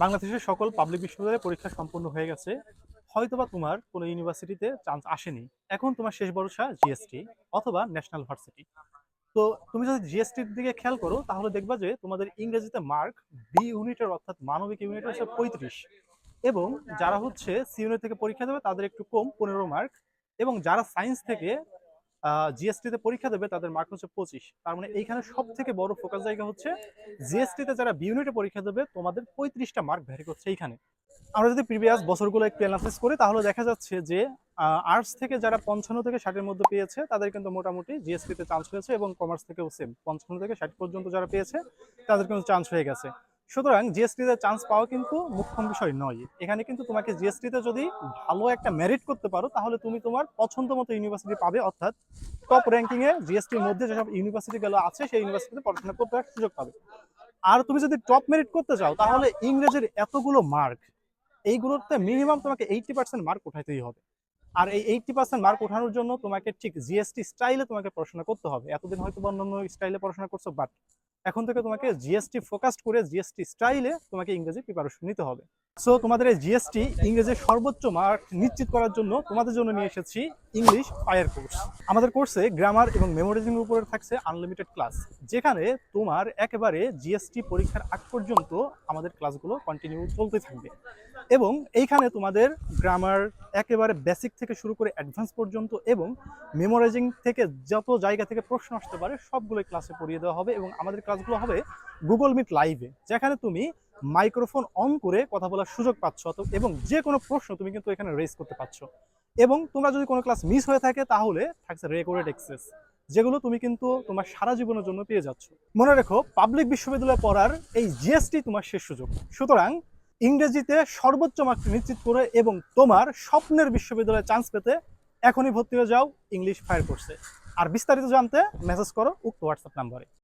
বাংলাদেশের সকল পাবলিক বিশ্ববিদ্যালয়ে পরীক্ষা সম্পন্ন হয়ে গেছে। হয়তোবা তোমার কোনো ইউনিভার্সিটিতে চান্স আসেনি। এখন তোমার শেষ ভরসা জিএসটি অথবা ন্যাশনাল ভার্সিটি তো তুমি যদি জিএসটির দিকে খেয়াল করো, তাহলে দেখবা যে তোমাদের ইংরেজিতে মার্ক বি ইউনিটের অর্থাৎ মানবিক ইউনিট হচ্ছে পঁয়ত্রিশ। এবং যারা হচ্ছে সি ইউনিট থেকে পরীক্ষা দেবে, তাদের একটু কম, পনেরো মার্ক এবং যারা সায়েন্স থেকে জিএসটিতে পরীক্ষা দেবে তাদের মার্ক হচ্ছে পঁচিশ। তার মানে এইখানে সব থেকে বড় ফোকাস জায়গা হচ্ছে জিএসটিতে যারা বিউনিটে পরীক্ষা দেবে, তোমাদের পঁয়ত্রিশটা মার্ক ভ্যারি করছে এইখানে। আমরা যদি প্রিভিয়াস বছরগুলো একটু অ্যানালাইসিস করি, তাহলে দেখা যাচ্ছে যে আর্টস থেকে যারা পঞ্চান্ন থেকে ষাটের মধ্যে পেয়েছে, তাদের কিন্তু মোটামুটি জিএসটিতে চান্স হয়েছে এবং কমার্স থেকেও সেম পঞ্চান্ন থেকে ষাট পর্যন্ত যারা পেয়েছে, তাদের কিন্তু চান্স হয়ে গেছে। সুতরাং জিএসটিতে চান্স পাওয়া কিন্তু মুখ্যম বিষয় নয়। এখানে কিন্তু তোমাকে জিএসটিতে যদি ভালো একটা মেরিট করতে পারো, তাহলে তুমি তোমার পছন্দ মতো ইউনিভার্সিটি পাবে, অর্থাৎ টপ র্যাঙ্কিং এ জিএসটির মধ্যে যেসব ইউনিভার্সিটি গুলো আছে, সেই ইউনিভার্সিটিতে পড়াশোনা করতে সুযোগ পাবে। আর তুমি যদি টপ মেরিট করতে চাও, তাহলে ইংরেজির এতগুলো মার্ক এইগুলোতে মিনিমাম তোমাকে এইটটি পার্সেন্ট মার্ক উঠাইতেই হবে। আর এই এইটটি পার্সেন্ট মার্ক ওঠানোর জন্য তোমাকে ঠিক জিএসটি স্টাইলে তোমাকে পড়াশোনা করতে হবে। এতদিন হয়তো বা অন্যান্য স্টাইলে পড়াশোনা করছ বাট এখন থেকে তোমাকে জিএসটি ফোকাসড করে জিএসটি স্টাইলে তোমাকে ইংরেজি প্রিপারেশন নিতে হবে। সো তোমাদের এই জিএসটি ইংরেজির সর্বোচ্চ মার্ক নিশ্চিত করার জন্য তোমাদের জন্য নিয়ে এসেছি ইংলিশ ফায়ার কোর্স আমাদের কোর্সে গ্রামার এবং মেমোরাইজিং উপরে থাকছে আনলিমিটেড ক্লাস যেখানে তোমার একেবারে জিএসটি পরীক্ষার আগ পর্যন্ত আমাদের ক্লাসগুলো কন্টিনিউ চলতে থাকবে। এবং এইখানে তোমাদের গ্রামার একেবারে বেসিক থেকে শুরু করে অ্যাডভান্স পর্যন্ত এবং মেমোরাইজিং থেকে যত জায়গা থেকে প্রশ্ন আসতে পারে সবগুলোই ক্লাসে পড়িয়ে দেওয়া হবে এবং আমাদের ক্লাসগুলো হবে গুগল মিট লাইভে যেখানে তুমি মাইক্রোফোন অন করে কথা বলার সুযোগ পাচ্ছ এবং যে কোনো প্রশ্ন তুমি কিন্তু এখানে রেজ করতে পারছ এবং তোমরা যদি কোনো ক্লাস মিস হয়ে থাকে, তাহলে থাকছে রেকর্ডেড এক্সেস যেগুলো তুমি কিন্তু তোমার সারা জীবনের জন্য পেয়ে যাচ্ছ। মনে রেখো পাবলিক বিশ্ববিদ্যালয়ে পড়ার এই জিএসটি তোমার শেষ সুযোগ। সুতরাং ইংরেজিতে সর্বোচ্চ মার্ক নিশ্চিত করে এবং তোমার স্বপ্নের বিশ্ববিদ্যালয়ে চান্স পেতে এখনই ভর্তি হয়ে যাও ইংলিশ ফায়ার কোর্সে আর বিস্তারিত জানতে মেসেজ করো উক্ত হোয়াটসঅ্যাপ নাম্বারে